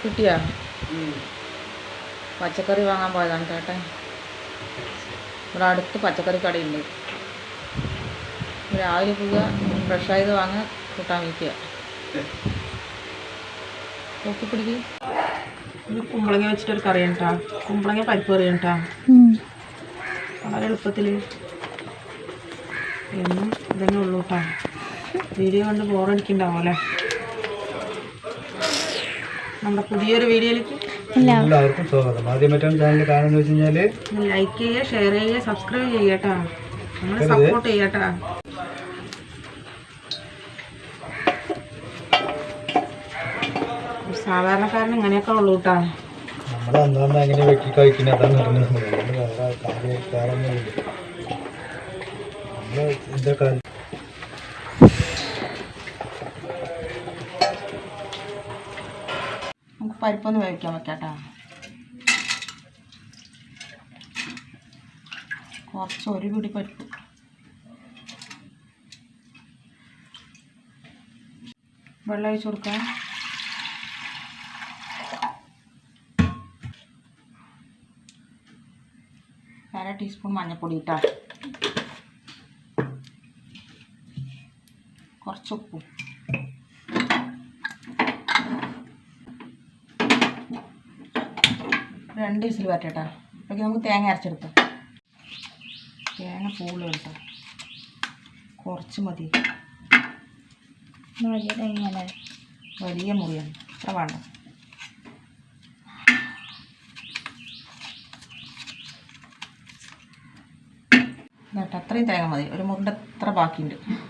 കിട്ടിയാ? പച്ചക്കറി വാങ്ങാൻ പോയതാണ് ചേട്ടൻ. ഇവിടെ അടുത്ത് പച്ചക്കറി കടയുണ്ട്. രാവിലെ പോവുക ഫ്രഷായത് വാങ്ങുക കൂട്ടാൻ വയ്ക്കുക നോക്കി പിടിക്ക് ഇത് കുമ്പളങ്ങ വെച്ചിട്ടൊരു കറി കേട്ടാ കുമ്പളങ്ങ പരിപ്പ് കറി കേട്ടാ വളരെ എളുപ്പത്തിൽ എന്നും ഇതന്നെ ഉള്ളൂ കേട്ടോ വീഡിയോ കണ്ട് ബോറടിക്കണ്ടാവും അല്ലേ? നമ്മുടെ പുതിയൊരു വീഡിയോയിലേക്ക് എല്ലാവർക്കും സ്വാഗതം. ആദ്യമായിട്ടാണ് ചാനൽ കാണുന്നത് വെച്ച് കഴിഞ്ഞാൽ ലൈക്ക് ചെയ്യുക ഷെയർ ചെയ്യുക സബ്സ്ക്രൈബ് ചെയ്യട്ടാ നമ്മൾ. സപ്പോർട്ട് ചെയ്യട്ടാ സാധാരണക്കാരൻ ഇങ്ങനെയൊക്കെ ഉള്ളൂ കേട്ടാ. നമ്മൾ അങ്ങനെ വെക്കി കഴിക്കുന്നത് അതാണ് പറഞ്ഞത് നമ്മൾ വേറെ കാര്യം നമുക്ക് പരിപ്പൊന്ന് വേവിക്കാൻ വെക്കാട്ടാ. കുറച്ച് ഒരു പിടി പരിപ്പ്. വെള്ളം ഒഴിച്ച് കൊടുക്കാം. അര ടീസ്പൂൺ മഞ്ഞൾപ്പൊടി ഇട്ടാ. കുറച്ച് ഉപ്പും. രണ്ട് വിസിൽ വരട്ടെട്ടാ അപ്പോഴേക്ക് നമുക്ക് തേങ്ങ അരച്ചെടുക്കാം. തേങ്ങ കൂടുതൽ കേട്ടോ കുറച്ച് മതി. വലിയ മുറിയാണ്. അത്ര വേണ്ട. എന്നിട്ട് അത്രയും തേങ്ങ മതി. ഒരു മുറിന്റെ അത്ര ബാക്കിയുണ്ട്.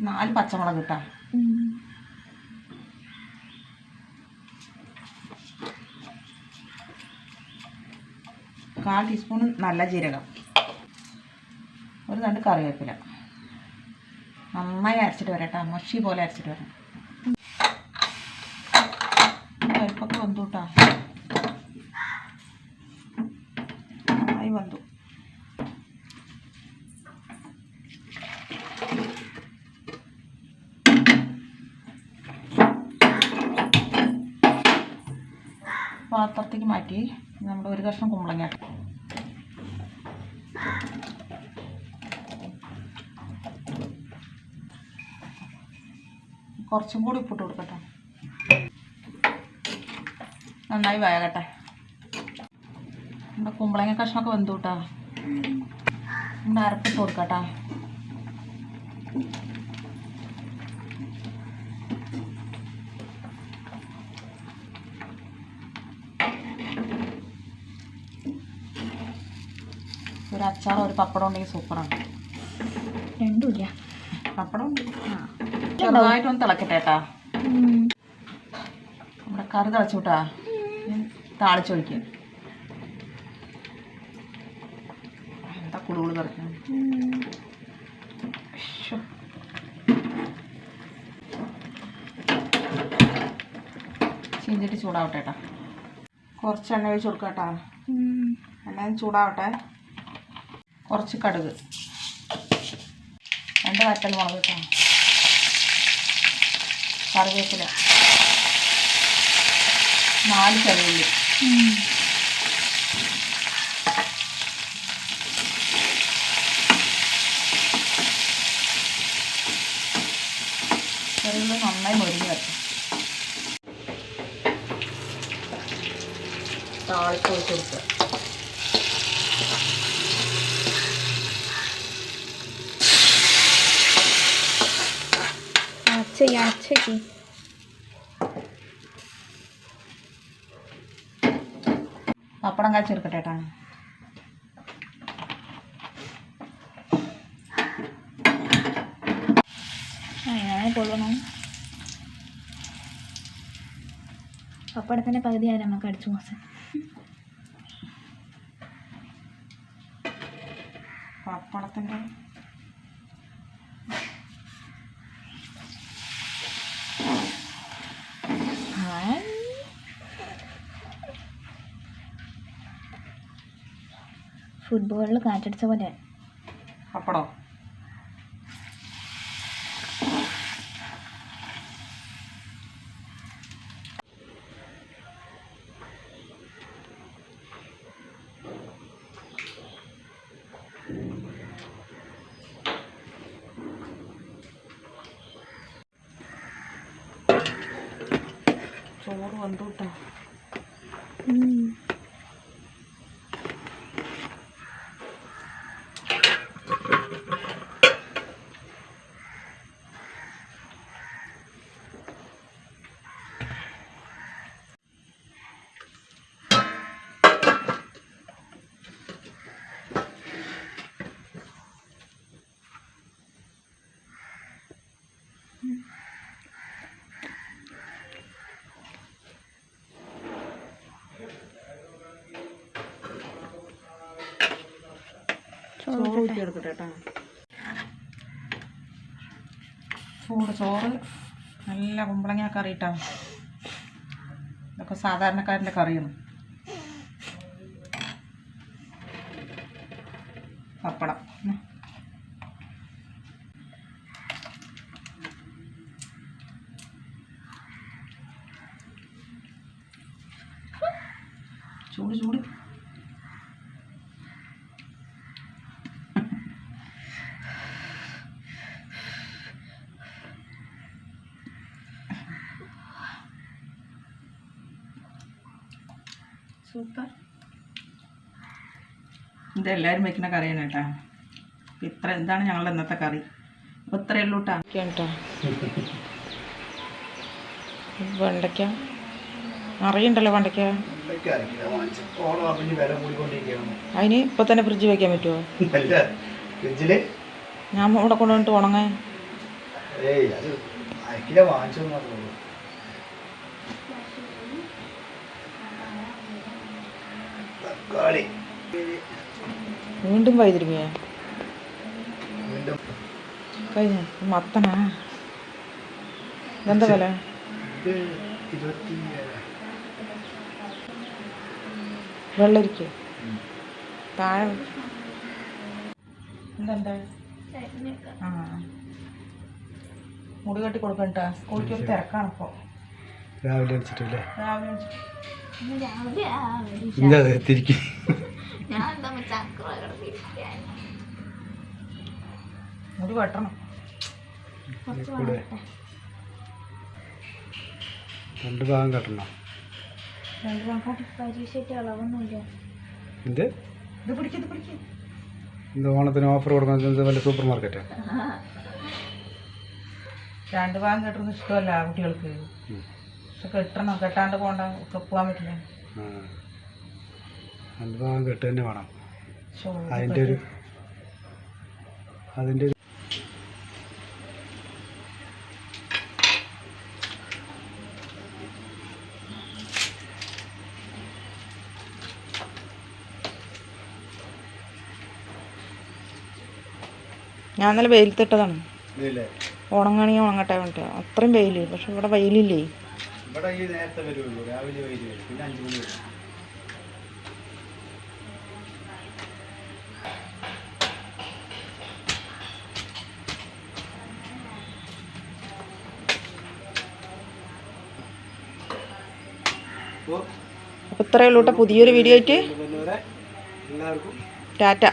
നാല് പച്ചമുളക് ഇട്ടാ. കാൽ ടീസ്പൂൺ നല്ല ജീരകം. ഒരു രണ്ട് കറിവേപ്പില. നന്നായി അരച്ചിട്ട് വരട്ടെ മഷി പോലെ അരച്ചിട്ട് വരാം. പരിപ്പൊക്കെ വന്നു കേട്ടോ. നന്നായി വന്നു. പാത്രത്തേക്ക് മാറ്റി നമ്മൾ ഒരു കഷ്ണം കുമ്പളങ്ങ. കുറച്ചും കൂടി ഉപ്പിട്ട് കൊടുക്കട്ടെ. നന്നായി വേകട്ടെ. നമ്മുടെ കുമ്പളങ്ങ കഷ്ണമൊക്കെ വെന്തു കേട്ടോ നമ്മുടെ അരപ്പിട്ട് കൊടുക്കട്ടാ. അച്ചാറും ഒരു പപ്പടം ഉണ്ടെങ്കിൽ സൂപ്പറാണ് രണ്ടുമില്ല പപ്പടം? ചെറുതായിട്ടൊന്ന് തിളക്കട്ടെ കേട്ടാ നമ്മുടെ കറി തിളച്ചു കൂട്ടാ താളിച്ചൊഴിക്കുക എന്താ കുടുകുൾ ശ്ശോ. ചീഞ്ചട്ടി ചൂടാവട്ടെ കേട്ടാ കുറച്ച് എണ്ണ ഒഴിച്ച് കൊടുക്കാം കേട്ടാ എണ്ണ ചൂടാവട്ടെ. കുറച്ച് കടുക്. രണ്ട് വറ്റൽ മുളക് കേട്ടോ കറിവേപ്പില. നാല് ചെറിയുള്ളി നന്നായി മൊരിഞ്ഞ് വരട്ടെ താളിച്ച് ഒഴിച്ച് കൊടുക്കുക അച്ഛ അച്ഛക്ക് പപ്പടം കാച്ചെടുക്കട്ടെ കേട്ടോ. അങ്ങനെ കൊള്ളണം. പപ്പടത്തിന്റെ പകുതി ആയാലും നമുക്ക് അടിച്ചു മാസം. പപ്പടത്തിന്റെ ഫുട്ബോളിൽ കാറ്റടിച്ച പോലെ പപ്പടോ ചോറ് വന്നു കേട്ടോ ചോറ് കേട്ടോ. ചൂട് ചോറ്. നല്ല കുമ്പളങ്ങ കറി ഇട്ടാ ഇതൊക്കെ സാധാരണക്കാരന്റെ കറിയാണ്. പപ്പടം ഉം. ചൂട് ചൂട് സൂപ്പർ. ഇതെല്ലാവരും വെക്കുന്ന കറിയാണ് കേട്ടോ. അപ്പം ഇത്ര ഇതാണ് ഞങ്ങളുടെ ഇന്നത്തെ കറി. അപ്പോൾ ഇത്രയേ ഉള്ളൂ കേട്ടോ കേട്ടോ വെണ്ടയ്ക്ക. അറിയണ്ടല്ലോ വെണ്ടയ്ക്ക? അപ്പം അതിന് ഇപ്പൊ തന്നെ ഫ്രിഡ്ജ് വെക്കാൻ പറ്റുമോ അല്ല ഫ്രിഡ്ജിൽ ഞാൻ ഇവിടെ കൊണ്ടുവന്നിട്ട് ഉണങ്ങേ ഏയ് അത് വാങ്ങിച്ചു വീണ്ടും കഴിഞ്ഞ മത്തനാ എന്താ വില? വെള്ളരിക്ക താഴെ എന്താ ആ. മുടി കെട്ടി കൊടുക്കണ്ട? ഒരു തിരക്കാണ് ഇപ്പോൾ രാവിലെ രാവിലെ മുടി വെട്ടണം. രണ്ട് ഭാഗം കെട്ടണം. രണ്ട് ഭാഗം പരീക്ഷയ്ക്ക് അളവൊന്നുമില്ല. എന്ത്? ഇത് പിടിക്ക് ഇത് പിടിക്ക്. എന്താ ഓണത്തിന് ഓഫർ കൊടുക്കുന്ന വല്ല സൂപ്പർ മാർക്കറ്റാ രണ്ട് ഭാഗം കെട്ടുന്ന ഇഷ്ടമല്ല കുട്ടികൾക്ക് പക്ഷെ കെട്ടണം കെട്ടാണ്ട് പോകണ്ട പോകാൻ പറ്റില്ല? അനുഭവം കെട്ട് തന്നെ വേണം. അതിന്റെ ഒരു അതിന്റെ ഒരു ഞാൻ ഇന്നലെ വെയിലത്തിട്ടതാണ്. ഉണങ്ങണി ഉണങ്ങട്ടെ വേണ്ടിട്ട് അത്രയും വെയിൽ പക്ഷെ ഇവിടെ വെയിലില്ലേ? ഇവിടെ ഈ നേരത്തെ വരുള്ളൂ രാവിലെ വൈകി വരും പിന്നെ അഞ്ച് മണി വരും. അപ്പോൾ അപ്പോൾ ഇത്രയേ ഉള്ളൂ കേട്ടോ പുതിയൊരു വീഡിയോ ആയിട്ട്. എല്ലാവർക്കും ടാറ്റ.